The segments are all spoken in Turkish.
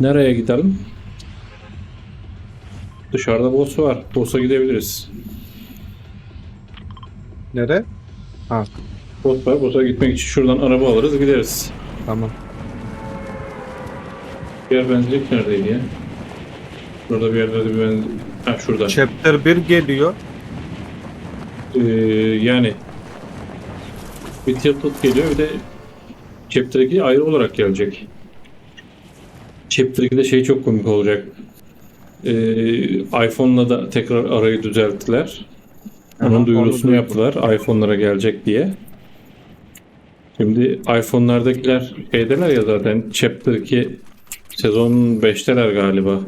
Nereye gidelim? Dışarıda boss var. Boss'a gidebiliriz. Nere? Ha Boss var. Boss'a gitmek için şuradan araba alırız gideriz. tamam. Diğer benzinlik neredeydi ya? Burada bir yerde bir benzinlik. Ha şurada. Chapter 1 geliyor. Ee, yani bir Tilted geliyor bir de Chapter 2 ayrı olarak gelecek. Chapter 2'de şey çok komik olacak. Ee, iPhone'la da tekrar arayı düzelttiler. Onun Aha, duyurusunu yaptılar iPhone'lara gelecek diye. Şimdi iPhone'lardakiler şeydeler ya zaten Chapter 2 sezon 5'teler galiba.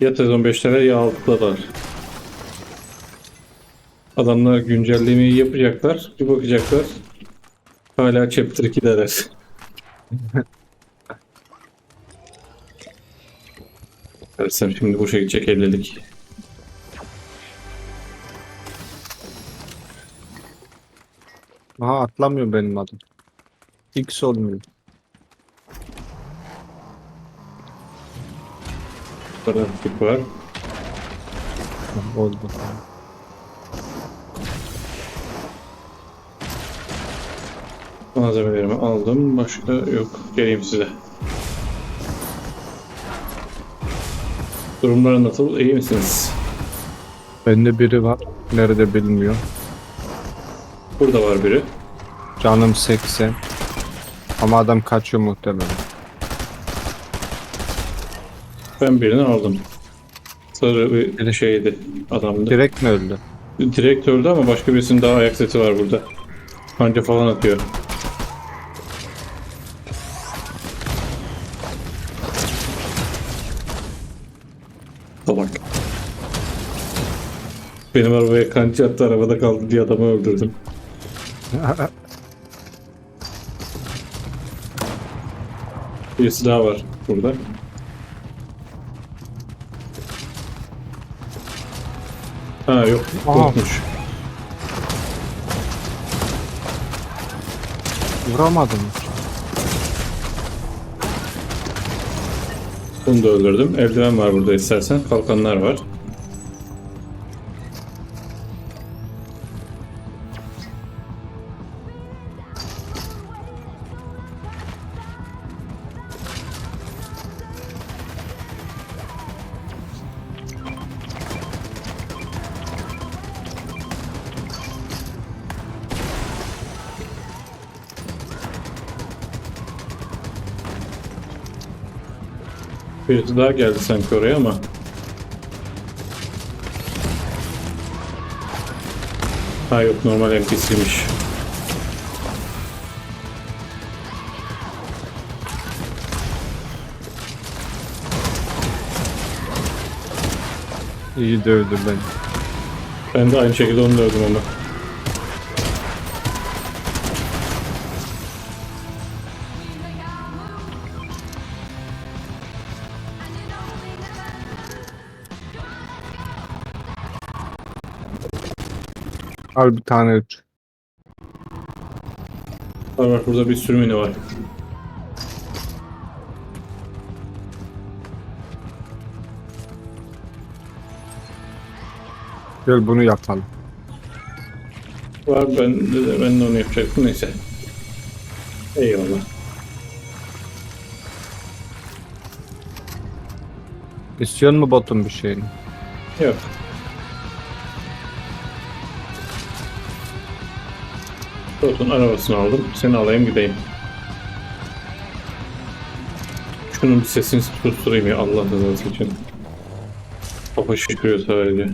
Ya sezon 5'teler ya 6'dalar. Adamlar güncellemeyi yapacaklar. Bir bakacaklar. Hala Chapter 2'deler. Dersem şimdi boşa gidecek 50'lik. Aha atlamıyor benim adım. X olmuyor. Tip var. Oldu. Malzemelerimi aldım. Başka yok. Geleyim size. Durumlar nasıl? İyi misiniz? Bende biri var. Nerede bilmiyor. Burada var biri. Canım 80. Ama adam kaçıyor muhtemelen. Ben birini aldım. Sarı bir şeydi adamdı. Direkt mi öldü? Direkt öldü ama başka birisinin daha ayak sesi var burada. Panca falan atıyor. Benim arabaya kanca attı arabada kaldı diye adamı öldürdüm. Birisi daha var burada. Ha yok, yokmuş. Vuramadım. Bunu da öldürdüm. Eldiven var burada istersen. Kalkanlar var. Birisi daha geldi sanki oraya ama. Ha yok normal NPC'ymiş. İyi dövdü beni. Ben de aynı şekilde onu dövdüm ama. Al bir tane üç. Var var burada bir sürü mini var. Gel bunu yapalım. Var ben de, ben de onu yapacaktım neyse. Eyvallah. İstiyor mu botun bir şeyini? Yok. Rotun arabasını aldım. Seni alayım gideyim. Şunun bir sesini susturayım ya Allah rızası için. Kafa şişiriyor sadece.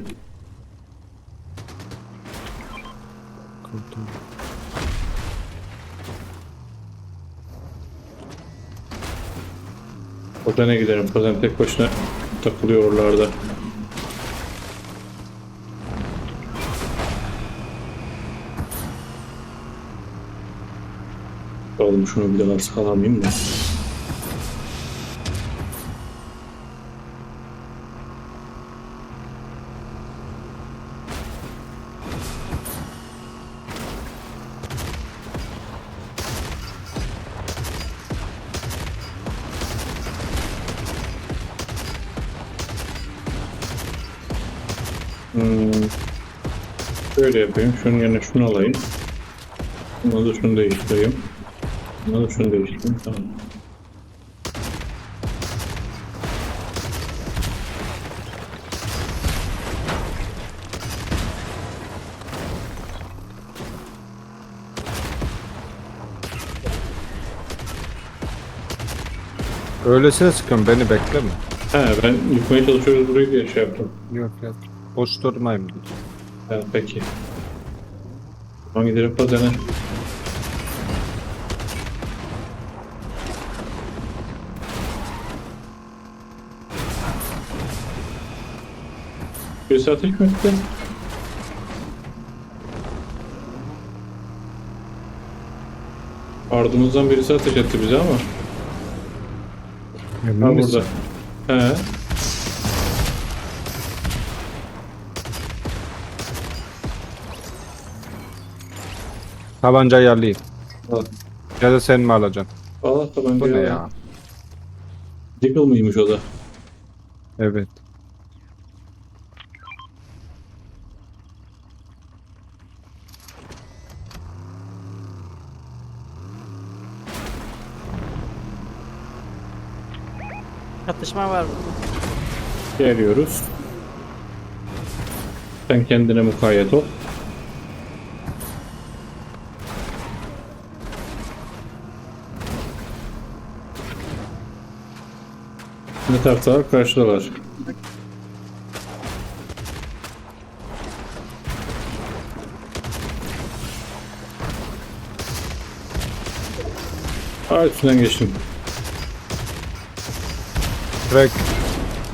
Kozan'a giderim. Kozan tek başına takılıyor oralarda. aldım. Şunu bir de daha salamayayım da. Hmm. Şöyle yapayım. Şunun yerine şunu alayım. Bunu da şunu değiştireyim. Buna da şunu değiştireyim. Tamam. Öylesine sıkıyorum beni bekleme. He ben yıkmaya çalışıyoruz burayı diye şey yaptım. Yok yok. Boş durmayayım dedim. Ha, peki. Tamam gidelim pazara. Birisi ateş mi etti? Ardımızdan birisi ateş etti bize ama. Emin Ha misin? burada. He. Tabancayı alayım. Al. Ya da sen mi alacaksın? Allah tabanca Bu ne ya? Deagle mıymış o da? Evet. Çatışma var burada. Geliyoruz. Sen kendine mukayyet ol. Ne tarafta? Karşıdalar. Aa üstünden geçtim. Crack.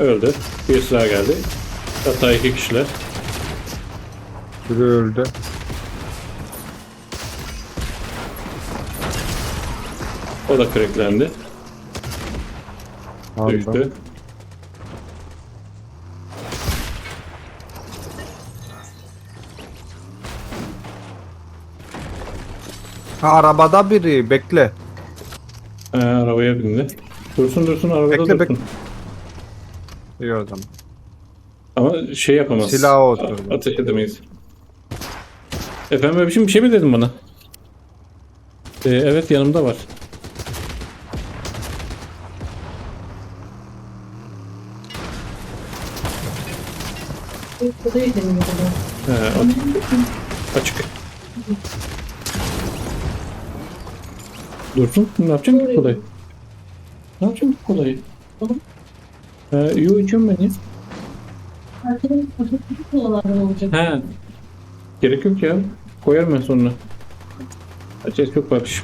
Öldü. Bir daha geldi. Hatta iki kişiler. Biri öldü. O da cracklendi. Aldım. Düştü. Ha, arabada biri bekle. Ee, arabaya bindi. Dursun dursun arabada Bekle, dursun. İyi zaman. Ama şey yapamaz. Silahı oturdu. A- Ateş edemeyiz. Efendim bebişim bir şey mi dedin bana? Ee, evet yanımda var. He, a- açık. Dursun ne yapacaksın ki kolayı? Ne yapacaksın ki kolayı? Ee, yo içiyorum ben ya. Arkadan patatesi kolalardan olacak. He. Gerek yok ya. Koyarım ben sonra. Açacağız çok bakış.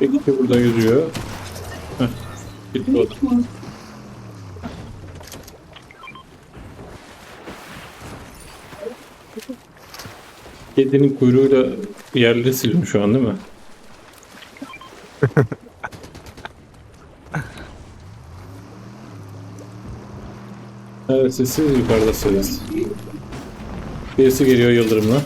Peki burada yüzüyor. Heh. Gitti o. da. Kedinin kuyruğuyla yerleri siliyor şu an değil mi? Evet siz, siz yukarıdasınız. Birisi geliyor yıldırımla.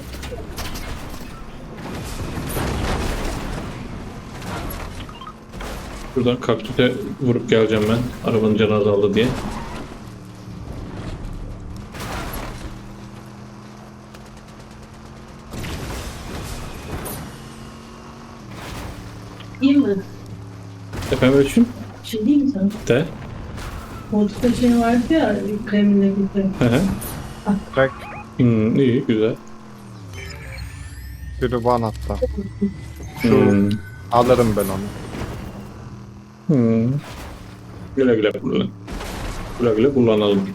Buradan kaktüse vurup geleceğim ben. Arabanın canı azaldı diye. Efendim ölçün? Şey değil mi sana? De. Koltukta şey vardı ya, kremle birlikte. Hı hı. Crack. Hmm, iyi güzel. Biri bana hatta. Hmm. Alırım ben onu. Hmm. Güle güle kullan. Güle güle kullanalım.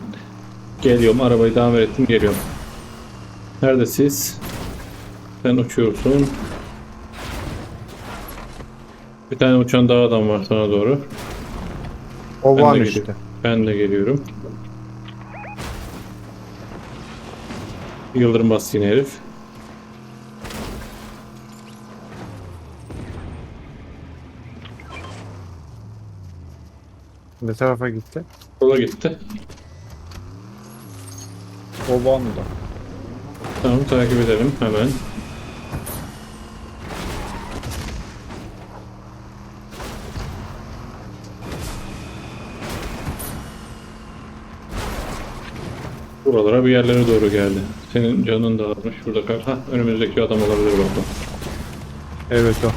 Geliyorum arabayı tamir ettim geliyorum. Nerede siz? Sen uçuyorsun. Bir tane uçan daha adam var sana doğru. O Ben var de işte. geliyorum. Ben de geliyorum. Yıldırım bastı yine herif. Ne tarafa gitti? Sola gitti. O da. Tamam takip edelim hemen. Buralara bir yerlere doğru geldi. Senin canın da azmış. Şurada kal. Hah önümüzdeki adam olabilir bak. Evet o.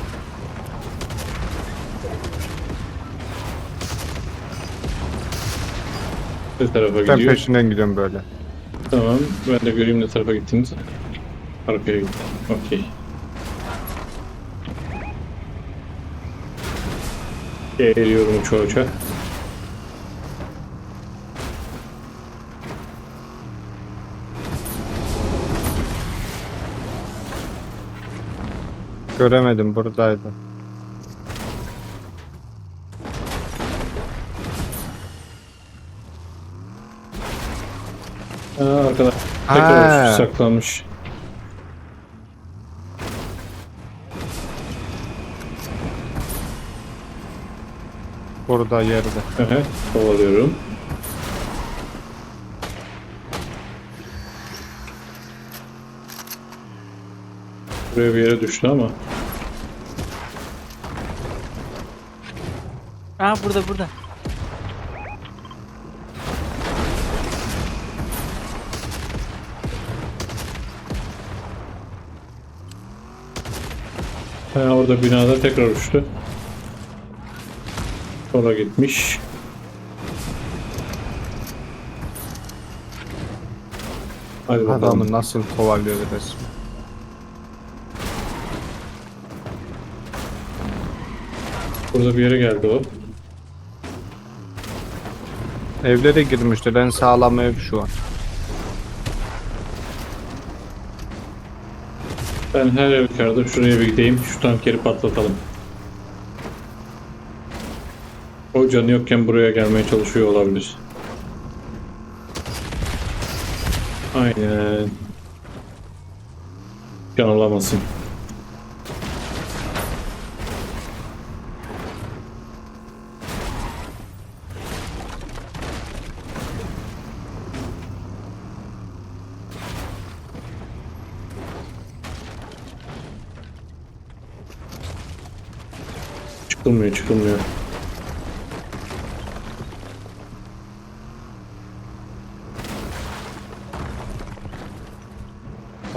Ne tarafa Ben gidiyor? peşinden gidiyorum böyle. Tamam. Ben de göreyim ne tarafa gittiniz. Arkaya gittim. Okey. Geliyorum uça uça. Göremedim buradaydı. Aa, arkadaş Ha. tekrar saklanmış. Burada yerde. Aha, kovalıyorum. Buraya bir yere düştü ama. Aa burada burada. Ha, orada binada tekrar uçtu. Sola gitmiş. Hadi bakalım. Adamı nasıl kovalıyor resmen. Burada bir yere geldi o. Evlere girmişler. En sağlam ev şu an. Ben her halükarda şuraya bir gideyim. Şu tankeri patlatalım. O canı yokken buraya gelmeye çalışıyor olabilir. Aynen. Can alamasın. Çıkılmıyor çıkılmıyor.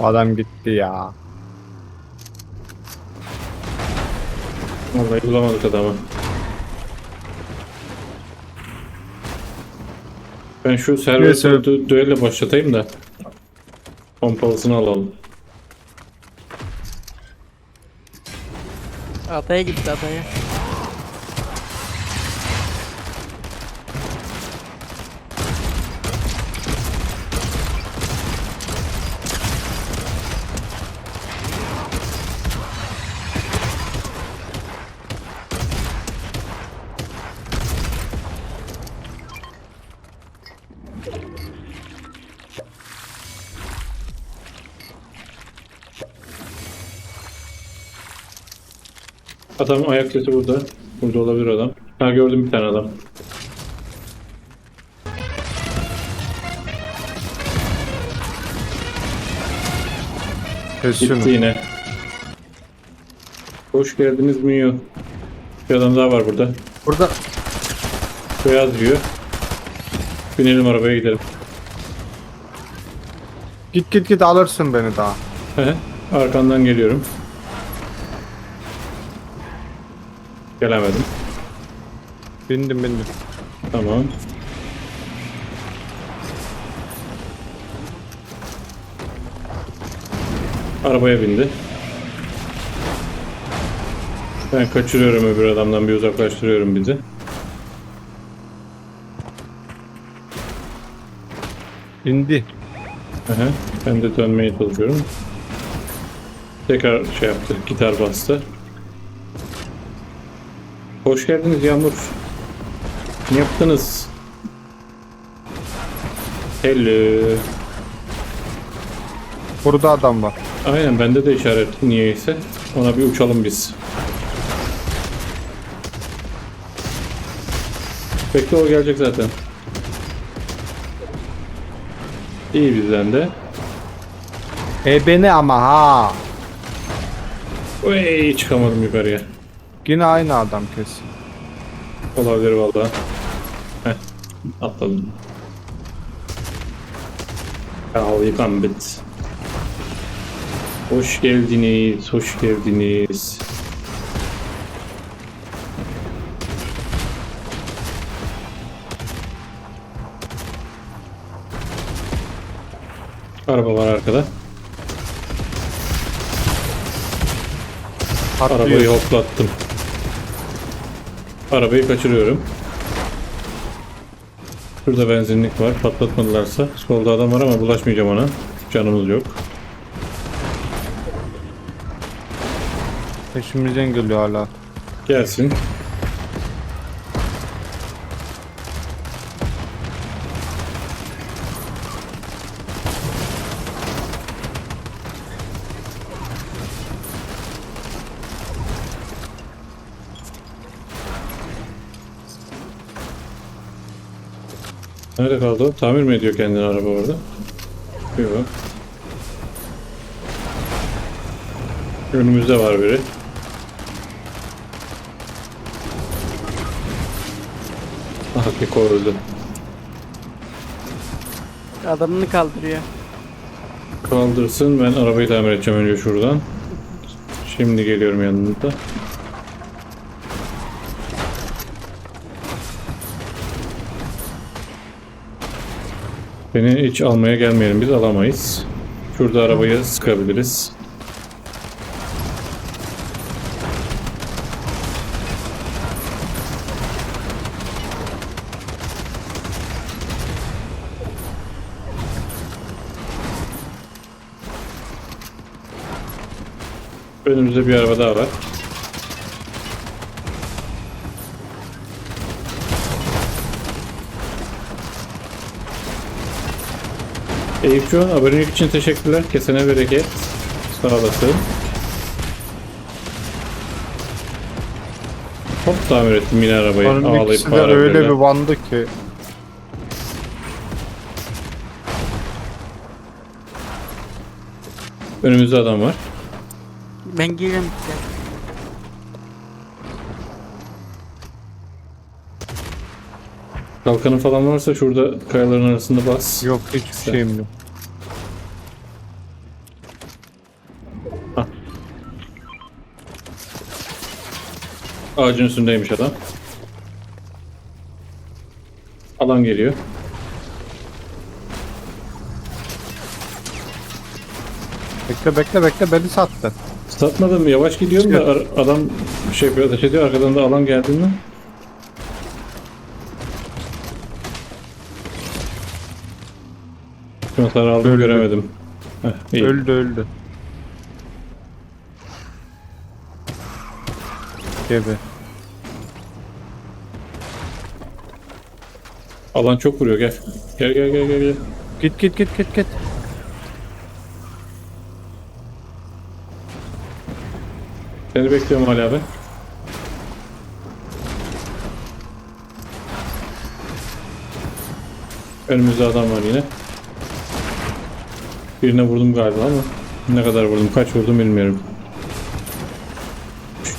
Adam gitti ya. Vallahi bulamadık adamı. Ben şu server Neyse. dü- düelle başlatayım da pompalısını alalım. Adaya gitti adaya. Adam ayak sesi burada. Burada olabilir adam. Ha gördüm bir tane adam. Gitti yine. Hoş geldiniz Mio. Bir adam daha var burada. Burada Beyaz diyor. Binelim arabaya gidelim. git git git alırsın beni daha. He, arkandan geliyorum. Gelemedim. Bindim bindim. Tamam. Arabaya bindi. Ben kaçırıyorum öbür adamdan bir uzaklaştırıyorum bizi. İndi. Aha, ben de dönmeye çalışıyorum. Tekrar şey yaptı, gitar bastı. Hoş geldiniz Yağmur. Ne yaptınız? Hello. Burada adam var. Aynen bende de işaret niyeyse. Ona bir uçalım biz. Bekle o gelecek zaten. İyi bizden de. E beni ama ha. Oy çıkamadım yukarıya. Yine aynı adam kesin. Olabilir vallahi. Heh, atladım. Ya yıkan bit. Hoş geldiniz, hoş geldiniz. Araba var arkada. Arabayı hoplattım. Arabayı kaçırıyorum. Şurada benzinlik var. Patlatmadılarsa. Solda adam var ama bulaşmayacağım ona. Canımız yok. Peşimizden geliyor hala. Gelsin. Nerede kaldı o? Tamir mi ediyor kendini araba orada? Yok. Önümüzde var biri. Aha Keko öldü. Adamını kaldırıyor. Kaldırsın ben arabayı tamir edeceğim önce şuradan. Şimdi geliyorum yanında. Beni hiç almaya gelmeyelim biz alamayız. Şurada arabayı sıkabiliriz. Önümüzde bir araba daha var. Eyüpçu abonelik için teşekkürler. Kesene bereket. Sağ olasın. Hop tamir ettim yine arabayı. Onun Ağlayıp ikisi de öyle bir bandı ki. Önümüzde adam var. Ben geliyorum. Kalkanın falan varsa şurada kayaların arasında bas. Yok hiçbir şeyim yok. Ağacın üstündeymiş adam. Alan geliyor. Bekle bekle bekle beni sattı. Satmadım yavaş gidiyorum da ar- adam şey yapıyor ateş ediyor arkadan da alan geldiğinde. Şunları aldım Öldü. göremedim. Heh, iyi. Öldü öldü. Gibi. Alan çok vuruyor gel. Gel gel gel gel. gel. Git git git git git. Seni bekliyorum hala abi. Önümüzde adam var yine. Birine vurdum galiba ama ne kadar vurdum, kaç vurdum bilmiyorum.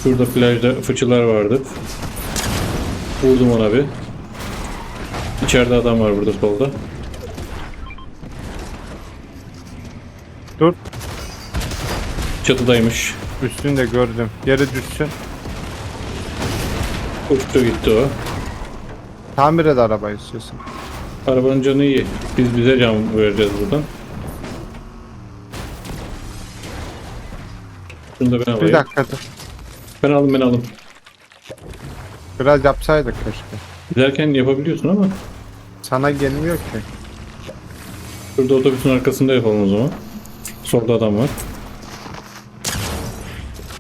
Şurada plajda fıçılar vardı. Vurdum ona bir. İçeride adam var burada solda. Dur. Çatıdaymış. Üstünü de gördüm. Yere düşsün. Uçtu gitti o. Tamir et arabayı istiyorsan. Arabanın canı iyi. Biz bize can vereceğiz buradan. Şunu da ben alayım. Bir dakika dur. Ben aldım ben aldım. Biraz yapsaydık keşke. Giderken yapabiliyorsun ama Sana gelmiyor ki. şurada otobüsün arkasında yapalım o zaman. Solda adam var.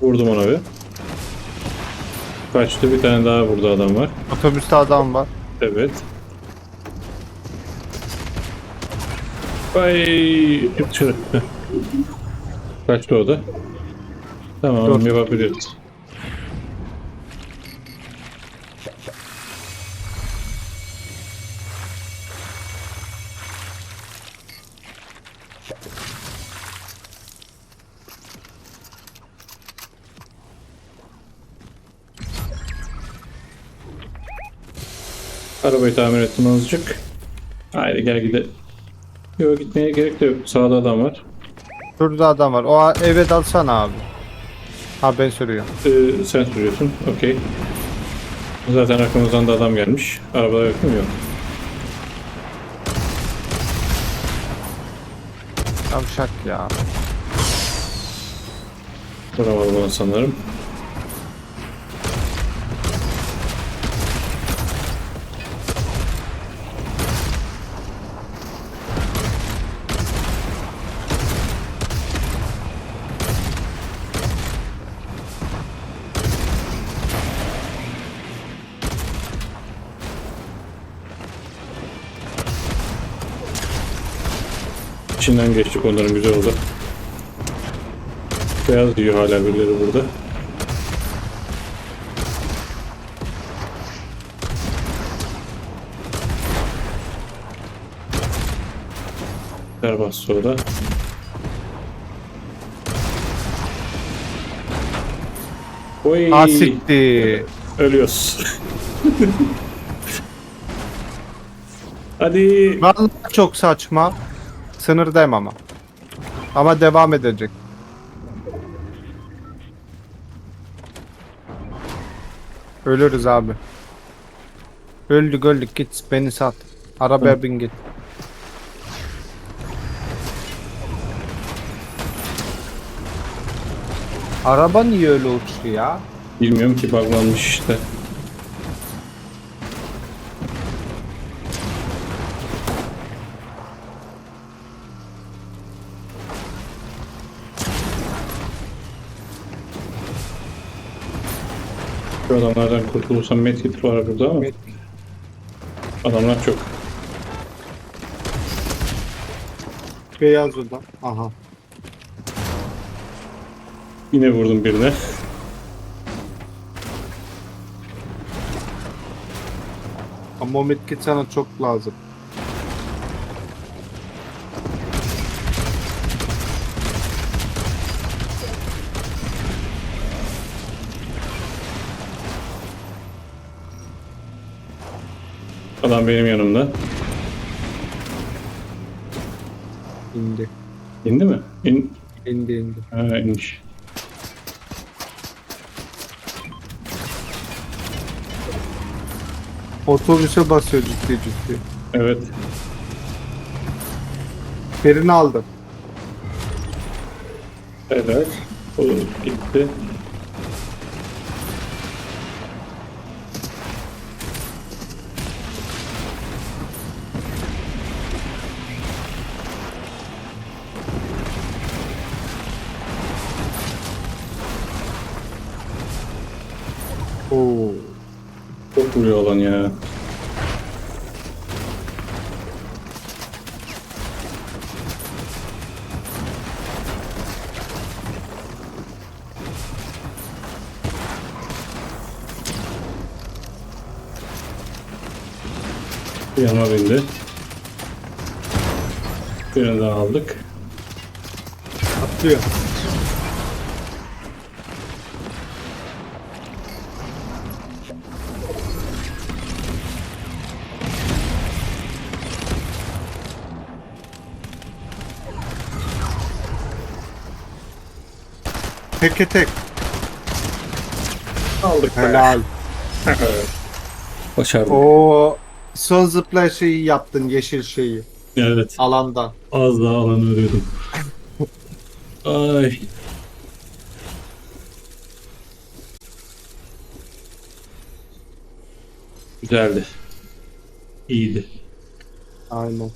Vurdum ona bir. Kaçtı bir tane daha burada adam var. Otobüste adam var. Evet. Ay çık dışarı. Heh. Kaçtı o da. Tamam Dur. yapabiliriz. Arabayı tamir ettim azıcık. Haydi gel gidelim. Yok gitmeye gerek de yok. Sağda adam var. Şurada adam var. O eve dalsana abi. Ha ben sürüyorum. Ee, sen sürüyorsun. Okey. Zaten arkamızdan da adam gelmiş. Arabada yok mu? Yok. Yavşak ya. Vuramadı bana sanırım. İçinden geçtik onların güzel oldu. Beyaz diyor hala birileri burada. Serbest soda. Oy, Ha siktir. ölüyoruz. Hadi. Vallahi çok saçma. Sınırdayım ama. Ama devam edecek. Ölürüz abi. Öldük öldük git beni sat. Arabaya bin git. Araba niye öyle uçtu ya? Bilmiyorum ki buglanmış işte. Şu adamlardan kurtulursam medkit var burada ama adamlar çok. Beyaz oda. Aha. Yine vurdum birine. Ama o medkit sana çok lazım. Benim yanımda. İndi. İndi mi? İn... İndi indi. Ha inmiş. Otobüse basıyor ciddi ciddi. Evet. Birini aldım. Evet. O gitti. Vuruyor olan ya. Yanıma bindi. Birini daha aldık. Atlıyor. Teke tek. Aldık be. Helal. Başardık. O son zıplay şeyi yaptın yeşil şeyi Evet. alandan. Az daha alanı örüyordum. Ay. Güzeldi. İyiydi. Aynen.